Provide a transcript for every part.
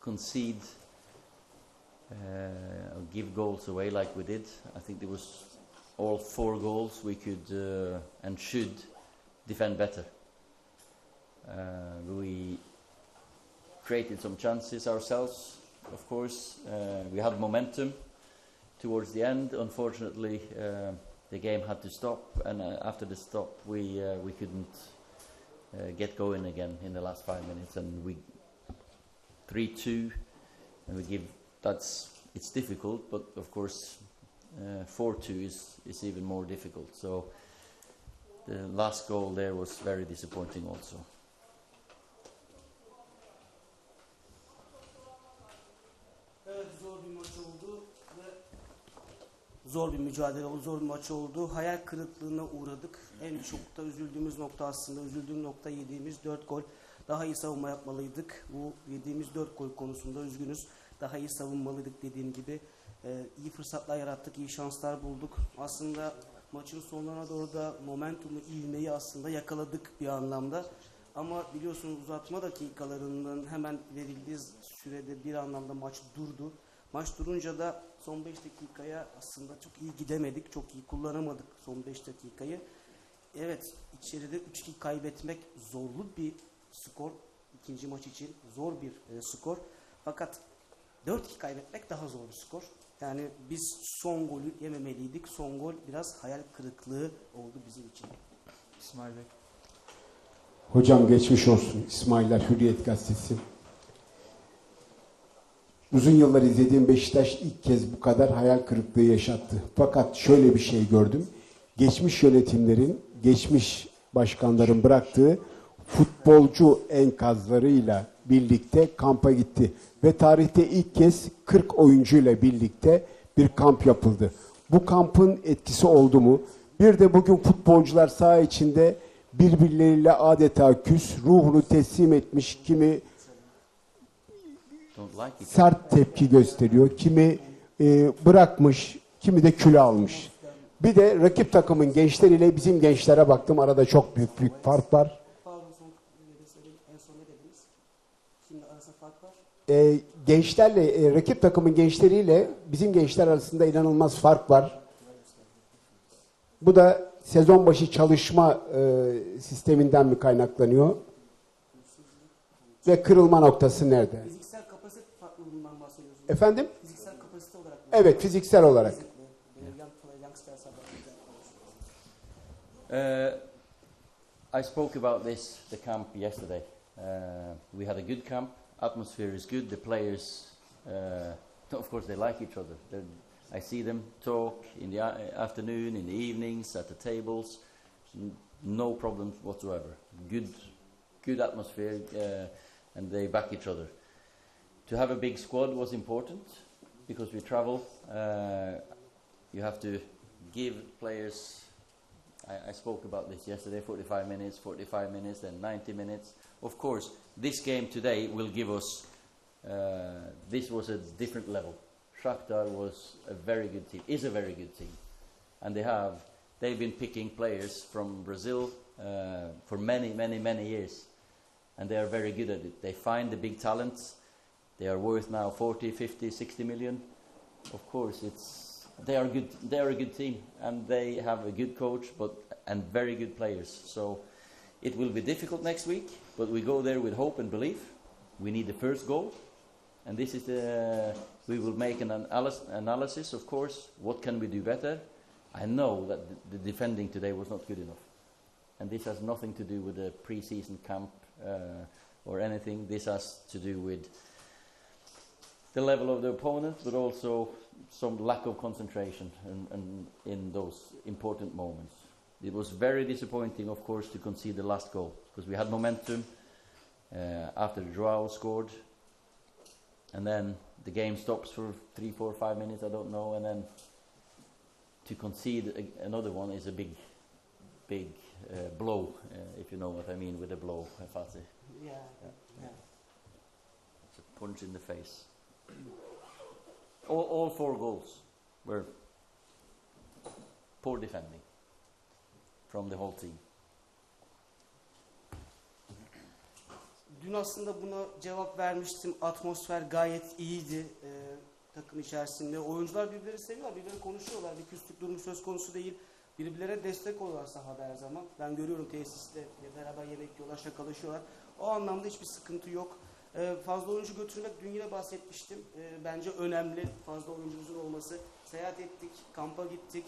concede uh, or give goals away like we did. I think there was all four goals we could uh, and should defend better. Uh, we created some chances ourselves, of course. Uh, we had momentum towards the end. Unfortunately, uh, the game had to stop, and uh, after the stop, we we couldn't get going again in the last five minutes, and we three two, and we give. That's it's difficult, but of course, uh, four two is is even more difficult. So. The last goal there was very disappointing also. Zor bir mücadele oldu, zor bir maç oldu. Hayal kırıklığına uğradık. En çok da üzüldüğümüz nokta aslında üzüldüğüm nokta yediğimiz 4 gol. Daha iyi savunma yapmalıydık. Bu yediğimiz 4 gol konusunda üzgünüz. Daha iyi savunmalıydık dediğim gibi. Ee, iyi fırsatlar yarattık, iyi şanslar bulduk. Aslında maçın sonlarına doğru da momentumu, ivmeyi aslında yakaladık bir anlamda. Ama biliyorsunuz uzatma dakikalarından hemen verildiği sürede bir anlamda maç durdu. Maç durunca da son 5 dakikaya aslında çok iyi gidemedik. Çok iyi kullanamadık son 5 dakikayı. Evet içeride 3-2 kaybetmek zorlu bir skor. ikinci maç için zor bir e, skor. Fakat 4-2 kaybetmek daha zor bir skor. Yani biz son golü yememeliydik. Son gol biraz hayal kırıklığı oldu bizim için. İsmail Bey. Hocam geçmiş olsun. İsmailler Hürriyet Gazetesi. Uzun yıllar izlediğim Beşiktaş ilk kez bu kadar hayal kırıklığı yaşattı. Fakat şöyle bir şey gördüm. Geçmiş yönetimlerin, geçmiş başkanların bıraktığı futbolcu enkazlarıyla birlikte kampa gitti. Ve tarihte ilk kez 40 oyuncuyla birlikte bir kamp yapıldı. Bu kampın etkisi oldu mu? Bir de bugün futbolcular saha içinde birbirleriyle adeta küs, ruhunu teslim etmiş, kimi sert tepki gösteriyor, kimi e, bırakmış, kimi de kilo almış. Bir de rakip takımın gençleriyle bizim gençlere baktım arada çok büyük büyük fark var. En son ne dediniz? Şimdi arasında fark var. E, gençlerle, e, rakip takımın gençleriyle bizim gençler arasında inanılmaz fark var. Bu da sezon başı çalışma e, sisteminden mi kaynaklanıyor? Ve kırılma noktası nerede? Fiziksel kapasite farklılığından bahsediyorsunuz. Efendim? Fiziksel kapasite olarak mı? Evet, fiziksel olarak. Fizikli. Ee, I spoke about this the camp yesterday. Uh, we had a good camp. Atmosphere is good. The players, uh, of course, they like each other. They're, I see them talk in the afternoon, in the evenings, at the tables. No problems whatsoever. Good, good atmosphere, uh, and they back each other. To have a big squad was important because we travel. Uh, you have to give players I, I spoke about this yesterday 45 minutes, 45 minutes, then 90 minutes. Of course, this game today will give us. Uh, this was a different level. Shakhtar was a very good team, is a very good team. And they have. They've been picking players from Brazil uh, for many, many, many years. And they are very good at it. They find the big talents. They are worth now 40, 50, 60 million. Of course, it's they are good. They are a good team, and they have a good coach, but and very good players. So it will be difficult next week, but we go there with hope and belief. We need the first goal, and this is the. We will make an analysis, of course. What can we do better? I know that the, the defending today was not good enough, and this has nothing to do with the pre-season camp uh, or anything. This has to do with the level of the opponent, but also some lack of concentration and, and in those important moments. It was very disappointing, of course, to concede the last goal because we had momentum uh, after Joao scored, and then the game stops for three, four, five minutes. I don't know, and then to concede a, another one is a big, big uh, blow, uh, if you know what I mean with a blow, Fatih. Yeah. Yeah. It's a punch in the face. All, all four goals were poor defending from the whole team. dün aslında buna cevap vermiştim. Atmosfer gayet iyiydi e, takım içerisinde. Oyuncular birbirleri seviyorlar, birbirleri konuşuyorlar. Bir küslük durumu söz konusu değil. Birbirlerine destek oluyorlar sahada her zaman. Ben görüyorum tesiste beraber yemek yiyorlar, şakalaşıyorlar. O anlamda hiçbir sıkıntı yok. E, fazla oyuncu götürmek dün yine bahsetmiştim. E, bence önemli fazla oyuncumuzun olması. Seyahat ettik, kampa gittik.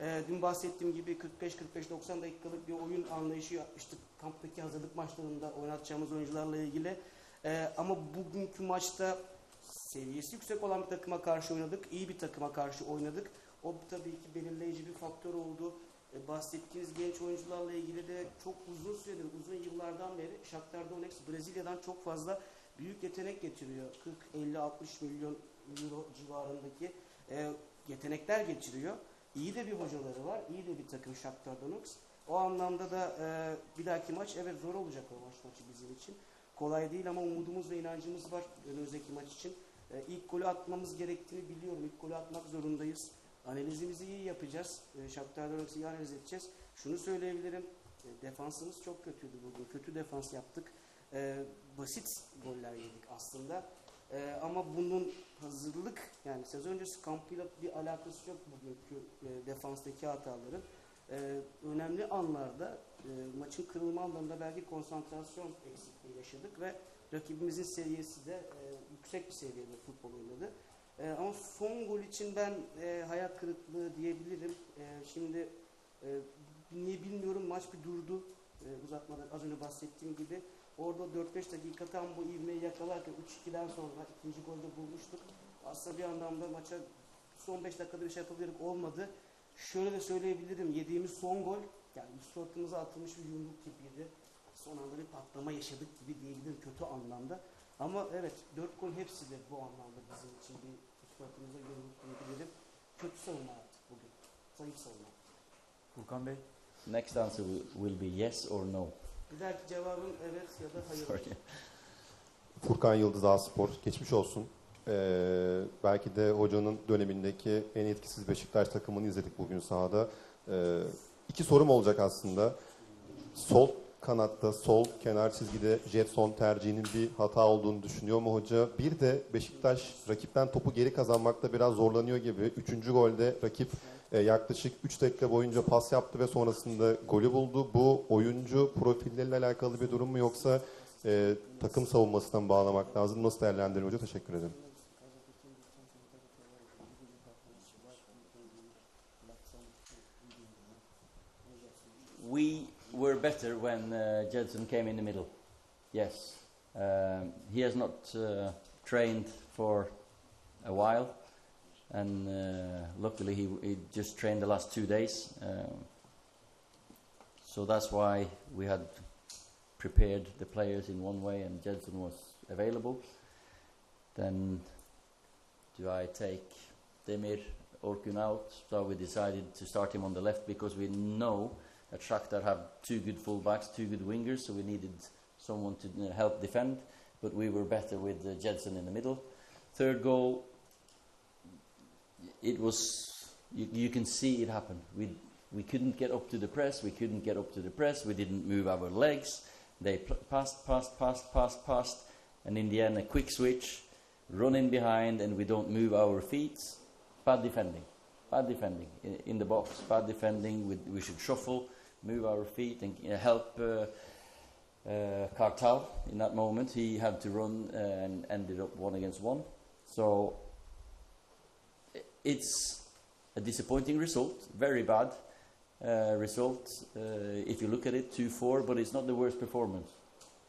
E, dün bahsettiğim gibi 45-45-90 dakikalık bir oyun anlayışı yapmıştık. Kamptaki hazırlık maçlarında oynatacağımız oyuncularla ilgili. E, ama bugünkü maçta seviyesi yüksek olan bir takıma karşı oynadık. İyi bir takıma karşı oynadık. O tabii ki belirleyici bir faktör oldu. E, bahsettiğiniz genç oyuncularla ilgili de çok uzun süredir, uzun yıllardan beri Shakhtar Donetsk Brezilya'dan çok fazla büyük yetenek getiriyor. 40-50-60 milyon euro civarındaki e, yetenekler getiriyor. İyi de bir hocaları var, iyi de bir takım Shakhtar Donetsk. O anlamda da e, bir dahaki maç evet zor olacak o maç maçı bizim için. Kolay değil ama umudumuz ve inancımız var önümüzdeki maç için. E, ilk golü atmamız gerektiğini biliyorum. İlk golü atmak zorundayız. Analizimizi iyi yapacağız. E, Shakhtar Donetsk'i iyi analiz edeceğiz. Şunu söyleyebilirim. E, defansımız çok kötüydü bugün. Kötü defans yaptık. E, basit goller yedik aslında. E, ama bunun hazırlık yani sezon öncesi kampıyla bir alakası yok bugünkü e, defanstaki hataların. E, önemli anlarda e, maçın kırılma anlarında belki konsantrasyon eksikliği yaşadık ve rakibimizin seviyesi de e, yüksek bir seviyede futbol oynadı. E, ama son gol için ben e, hayal kırıklığı diyebilirim. E, şimdi e, niye bilmiyorum maç bir durdu. E, uzatmadan az önce bahsettiğim gibi. Orada 4-5 dakika tam bu ivmeyi yakalarken 3-2'den sonra ikinci golde bulmuştuk. Aslında bir anlamda maça son 5 dakikada bir şey yapabilirdik olmadı. Şöyle de söyleyebilirim. Yediğimiz son gol yani suratımıza atılmış bir yumruk gibiydi. Son anda bir patlama yaşadık gibi diyebilirim kötü anlamda. Ama evet 4 gol hepsi de bu anlamda bizim için bir suratımıza yumruk diyebilirim. Kötü savunma yaptık bugün. Zayıf savunma. Furkan Bey. Next answer will, will be yes or no. Dahaki cevabım evet ya da hayır. Furkan Yıldız Aspor geçmiş olsun. Ee, belki de hocanın dönemindeki en etkisiz Beşiktaş takımını izledik bugün sahada. Ee, iki sorum olacak aslında. Sol kanatta, sol kenar çizgide Jetson tercihinin bir hata olduğunu düşünüyor mu hoca? Bir de Beşiktaş rakipten topu geri kazanmakta biraz zorlanıyor gibi. Üçüncü golde rakip e, yaklaşık 3 dakika boyunca pas yaptı ve sonrasında golü buldu. Bu oyuncu profilleriyle alakalı bir durum mu yoksa e, takım savunmasından bağlamak lazım? Nasıl değerlendirir hoca? Teşekkür ederim. We were better when uh, Jedson came in the middle. Yes. Um, he has not uh, trained for a while, and uh, luckily he, he just trained the last two days. Um, so that's why we had prepared the players in one way, and Jedson was available. Then, do I take Demir Orkun out? So we decided to start him on the left because we know that have two good fullbacks, two good wingers, so we needed someone to uh, help defend. But we were better with uh, in the middle. Third goal, it was you, you can see it happen. We we couldn't get up to the press. We couldn't get up to the press. We didn't move our legs. They passed, passed, passed, passed, passed, and in the end, a quick switch, run in behind, and we don't move our feet. Bad defending. Bad defending in, in the box. Bad defending. We, we should shuffle, move our feet, and uh, help uh, uh, in that moment. He had to run uh, and ended up one against one. So it's a disappointing result, very bad uh, result uh, if you look at it 2 4, but it's not the worst performance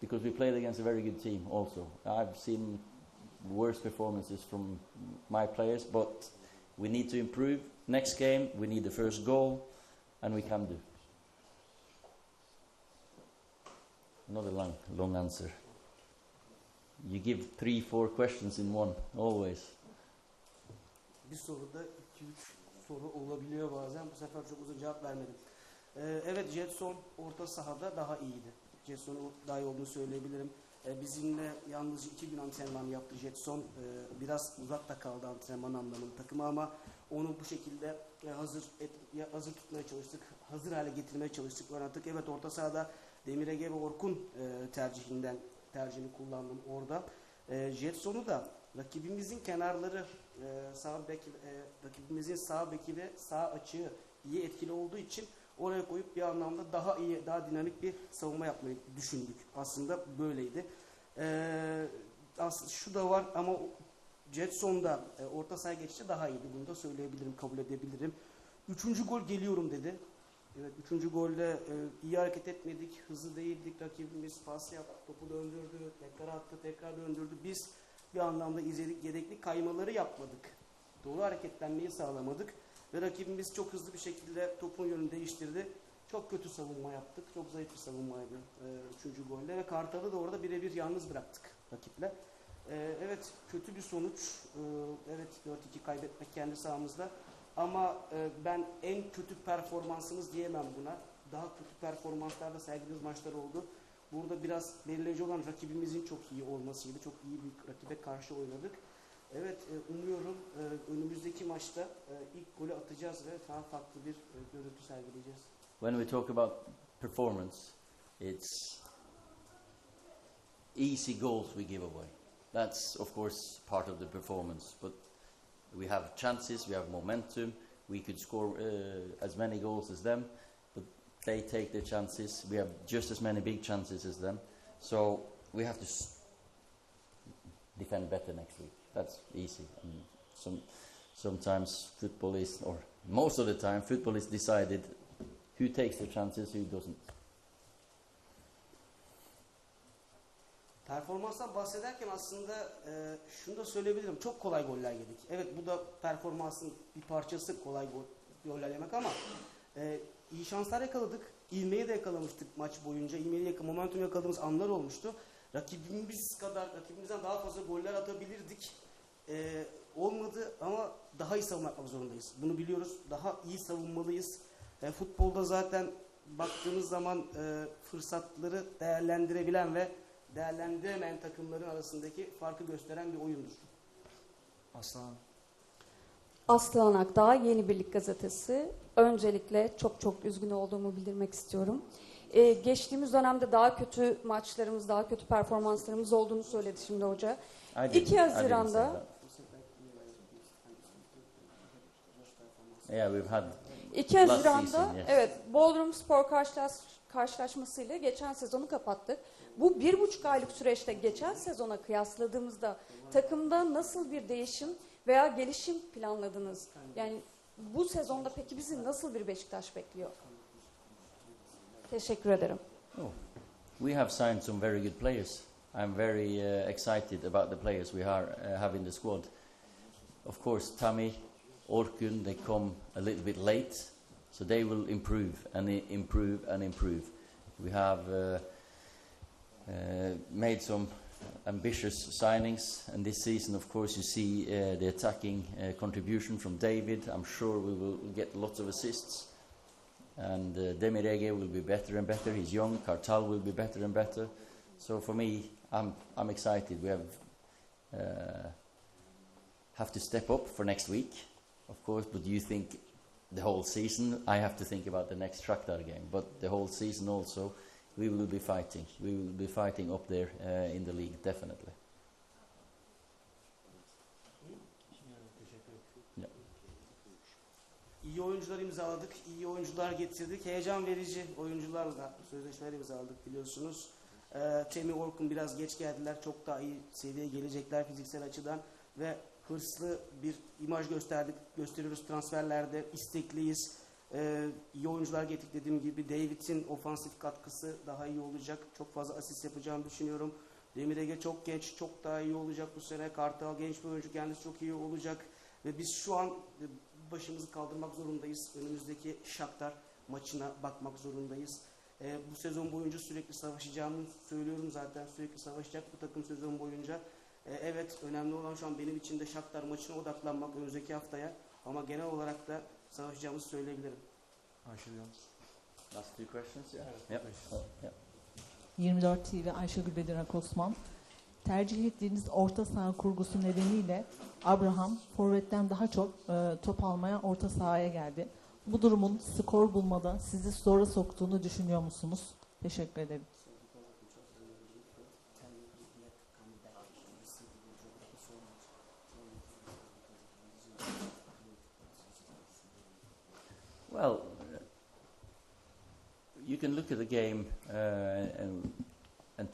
because we played against a very good team also. I've seen worse performances from my players, but we need to improve. Next game, we need the first goal, and we can do. Another long, long answer. You give three, four questions in one, always. Bir soruda 2-3 soru olabiliyor bazen. Bu sefer çok uzun cevap vermedim. Ee, evet Jetson orta sahada daha iyiydi. Jetson'un daha iyi olduğunu söyleyebilirim. Ee, bizimle yalnızca iki gün antrenman yaptı Jetson. Ee, biraz uzakta kaldı antrenman anlamında takıma ama onu bu şekilde e, hazır et, hazır tutmaya çalıştık. Hazır hale getirmeye çalıştık. Oynattık. Evet orta sahada Demir Ege ve Orkun e, tercihinden tercihini kullandım orada. E, Jetson'u da rakibimizin kenarları e, sağ bek, e, rakibimizin sağ beki ve sağ açığı iyi etkili olduğu için oraya koyup bir anlamda daha iyi, daha dinamik bir savunma yapmayı düşündük. Aslında böyleydi. E, aslında şu da var ama Jetson'da e, orta saha geçişi daha iyiydi. Bunu da söyleyebilirim, kabul edebilirim. Üçüncü gol geliyorum dedi. Evet, üçüncü golde e, iyi hareket etmedik, hızlı değildik. Rakibimiz pas yaptı, topu döndürdü, tekrar attı, tekrar döndürdü. Biz bir anlamda izledik, yedekli kaymaları yapmadık. Doğru hareketlenmeyi sağlamadık. Ve rakibimiz çok hızlı bir şekilde topun yönünü değiştirdi. Çok kötü savunma yaptık. Çok zayıf bir savunmaydı e, üçüncü golde. Ve Kartal'ı da orada birebir yalnız bıraktık rakiple. E, evet kötü bir sonuç. E, evet 4-2 kaybetmek kendi sahamızda. Ama e, ben en kötü performansımız diyemem buna. Daha kötü performanslarda sergilediğimiz maçlar oldu. Burada biraz belirleyici olan rakibimizin çok iyi olmasıydı. Çok iyi bir rakibe karşı oynadık. Evet e, umuyorum e, önümüzdeki maçta e, ilk golü atacağız ve daha farklı bir görüntü sergileyeceğiz. When we talk about performance, it's easy goals we give away. That's, of course, part of the performance. But we have chances, we have momentum. We could score uh, as many goals as them, they take their chances. We have just as many big chances as them. So we have to defend better next week. That's easy. And some, sometimes football is, or most of the time, football is decided who takes the chances, who doesn't. Performanstan bahsederken aslında e, şunu da söyleyebilirim. Çok kolay goller yedik. Evet bu da performansın bir parçası kolay gol, goller yemek ama e, iyi şanslar yakaladık. İlmeği de yakalamıştık maç boyunca. İlmeği yakın, momentum yakaladığımız anlar olmuştu. Rakibimiz kadar, rakibimizden daha fazla goller atabilirdik. E, olmadı ama daha iyi savunma yapmak zorundayız. Bunu biliyoruz. Daha iyi savunmalıyız. E, futbolda zaten baktığımız zaman e, fırsatları değerlendirebilen ve değerlendiremeyen takımların arasındaki farkı gösteren bir oyundur. Aslan. Aslan Akdağ Yeni Birlik Gazetesi. Öncelikle çok çok üzgün olduğumu bildirmek istiyorum. Ee, geçtiğimiz dönemde daha kötü maçlarımız, daha kötü performanslarımız olduğunu söyledi şimdi hoca. I didn't- 2 I didn't say Haziran'da that. Yeah, we've had 2 Last Haziran'da season, yes. evet Bodrum Spor karşılaş, karşılaşmasıyla geçen sezonu kapattık. Bu bir buçuk aylık süreçte geçen sezona kıyasladığımızda takımda nasıl bir değişim veya gelişim planladınız? Yani bu sezonda peki bizi nasıl bir Beşiktaş bekliyor? Teşekkür ederim. Oh, we have signed some very good players. I'm very uh, excited about the players we are, uh, have in the squad. Of course, Tammy, Orkun, they come a little bit late, so they will improve and improve and improve. We have uh, uh, made some ambitious signings, and this season, of course, you see uh, the attacking uh, contribution from David. I'm sure we will get lots of assists and uh, Demirege will be better and better. He's young. Kartal will be better and better. So for me, I'm I'm excited. We have uh, have to step up for next week, of course. But you think the whole season? I have to think about the next Shakhtar game. But the whole season also, we will be fighting. We will be fighting up there uh, in the league, definitely. İyi oyuncular imzaladık, iyi oyuncular getirdik. Heyecan verici oyuncularla sözleşmeler imzaladık biliyorsunuz. Ee, Temi Orkun biraz geç geldiler. Çok daha iyi seviyeye gelecekler fiziksel açıdan. Ve hırslı bir imaj gösterdik, gösteriyoruz transferlerde. istekliyiz. Ee, iyi oyuncular getirdik dediğim gibi. David'in ofansif katkısı daha iyi olacak. Çok fazla asist yapacağını düşünüyorum. Demir Ege çok genç, çok daha iyi olacak bu sene. Kartal genç bir oyuncu, kendisi çok iyi olacak. Ve biz şu an e, başımızı kaldırmak zorundayız. Önümüzdeki Shakhtar maçına bakmak zorundayız. Ee, bu sezon boyunca sürekli savaşacağımı söylüyorum zaten. Sürekli savaşacak bu takım sezon boyunca. Ee, evet önemli olan şu an benim için de Shakhtar maçına odaklanmak önümüzdeki haftaya. Ama genel olarak da savaşacağımızı söyleyebilirim. Ayşe Yalnız. Last two questions. Yeah. Yep. Oh, yep. 24 TV Ayşegül Bedir Akosman. Tercih ettiğiniz orta saha kurgusu nedeniyle Abraham forvetten daha çok e, top almaya orta sahaya geldi. Bu durumun skor bulmada sizi zora soktuğunu düşünüyor musunuz? Teşekkür ederim.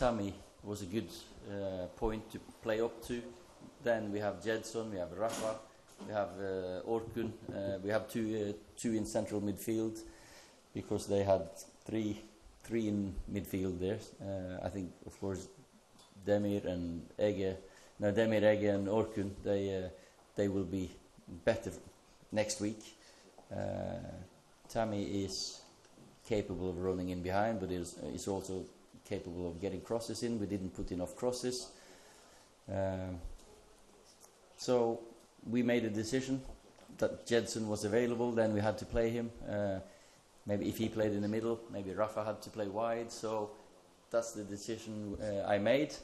Tammy was a good uh, point to play up to. Then we have Jedson, we have Rafa, we have uh, Orkun, uh, we have two uh, two in central midfield because they had three three in midfield there. Uh, I think, of course, Demir and Ege, no Demir, Ege, and Orkun, they uh, they will be better next week. Tammy is capable of running in behind, but is is also capable of getting crosses in. We didn't put enough crosses, um, so we made a decision that Jedson was available. Then we had to play him. Uh, maybe if he played in the middle, maybe Rafa had to play wide. So that's the decision uh, I made.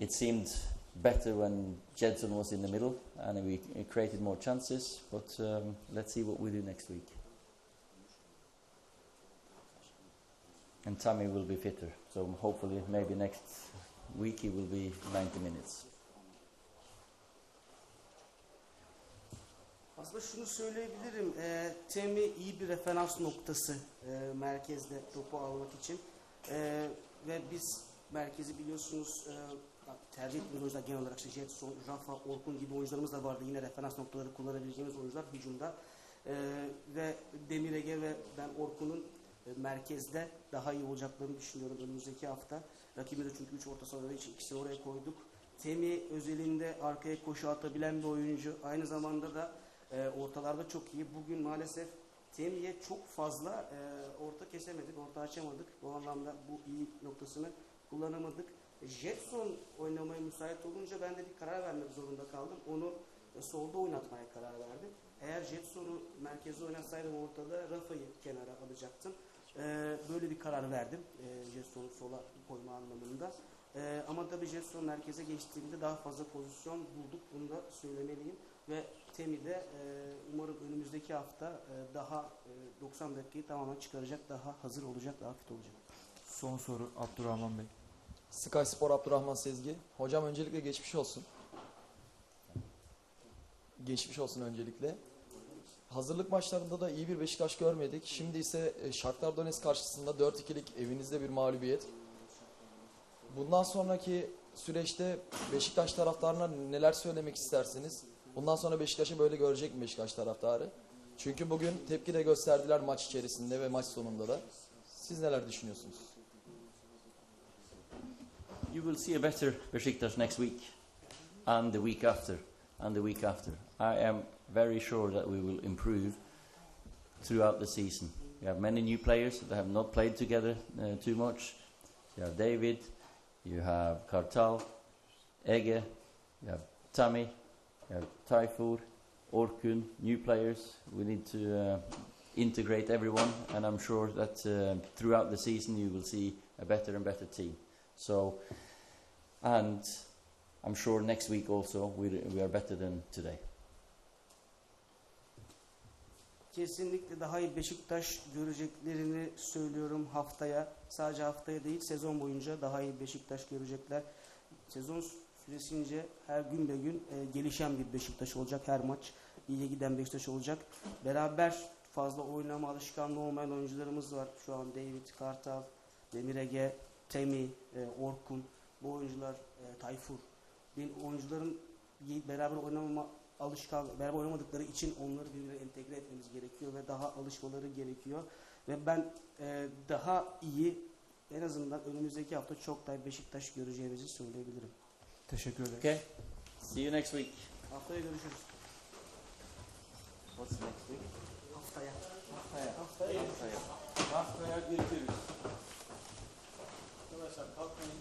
It seemed better when Jedson was in the middle and we created more chances. But um, let's see what we do next week. And Tammy will be fitter, so hopefully, maybe next week he will be 90 minutes. Aslında şunu söyleyebilirim. E, Temi iyi bir referans noktası e, merkezde topu almak için. E, ve biz merkezi biliyorsunuz e, tercih ettiğimiz oyuncular genel olarak işte Jetson, Rafa, Orkun gibi oyuncularımız da vardı. Yine referans noktaları kullanabileceğimiz oyuncular hücumda. E, ve Demir Ege ve ben Orkun'un merkezde daha iyi olacaklarını düşünüyorum önümüzdeki hafta. Rakibi de çünkü 3 orta sahaları için ikisini oraya koyduk. Temi özelinde arkaya koşu atabilen bir oyuncu. Aynı zamanda da e, ortalarda çok iyi. Bugün maalesef Temi'ye çok fazla e, orta kesemedik, orta açamadık. Bu anlamda bu iyi noktasını kullanamadık. Jetson oynamaya müsait olunca ben de bir karar vermek zorunda kaldım. Onu e, solda oynatmaya karar verdim. Eğer Jetson'u merkeze oynatsaydım ortada Rafa'yı kenara alacaktım. E, böyle bir karar verdim. E, Jetson'u sola koyma anlamında. E, ama tabii Jetson merkeze geçtiğinde daha fazla pozisyon bulduk. Bunu da söylemeliyim. Ve Temi de e, umarım önümüzdeki hafta e, daha e, 90 dakikayı tamamen çıkaracak, daha hazır olacak, daha fit olacak. Son soru Abdurrahman Bey. Sky Spor Abdurrahman Sezgi. Hocam öncelikle geçmiş olsun. Geçmiş olsun öncelikle. Hazırlık maçlarında da iyi bir Beşiktaş görmedik. Şimdi ise e, Shakhtar Donetsk karşısında 4-2'lik evinizde bir mağlubiyet. Bundan sonraki süreçte Beşiktaş taraftarına neler söylemek istersiniz? Bundan sonra Beşiktaş'ı böyle görecek mi Beşiktaş taraftarı? Çünkü bugün tepki de gösterdiler maç içerisinde ve maç sonunda da. Siz neler düşünüyorsunuz? You will see a better Besiktas next week, and the week after, and the week after. I am very sure that we will improve throughout the season. We have many new players that have not played together uh, too much. You have David, you have Kartal, Ege, you have Tammy, you have Taifur, Orkun, new players. We need to uh, integrate everyone, and I'm sure that uh, throughout the season you will see a better and better team. So, and I'm sure next week also we, we are better than today. Kesinlikle daha iyi Beşiktaş göreceklerini söylüyorum haftaya. Sadece haftaya değil sezon boyunca daha iyi Beşiktaş görecekler. Sezon süresince her gün be gün e, gelişen bir Beşiktaş olacak. Her maç iyiye giden Beşiktaş olacak. Beraber fazla oynama alışkanlığı olmayan oyuncularımız var. Şu an David, Kartal, Demir Ege, Temi, e, Orkun. Bu oyuncular e, Tayfur ben oyuncuların beraber oynamama alışkan beraber oynamadıkları için onları birbirine entegre etmemiz gerekiyor ve daha alışmaları gerekiyor. Ve ben e, daha iyi en azından önümüzdeki hafta çok daha Beşiktaş göreceğimizi söyleyebilirim. Teşekkür ederim. Okay. See you next week. Haftaya görüşürüz. What's next week? Haftaya. Haftaya. Haftaya. Haftaya. Haftaya geçeriz. Arkadaşlar kalkmayın.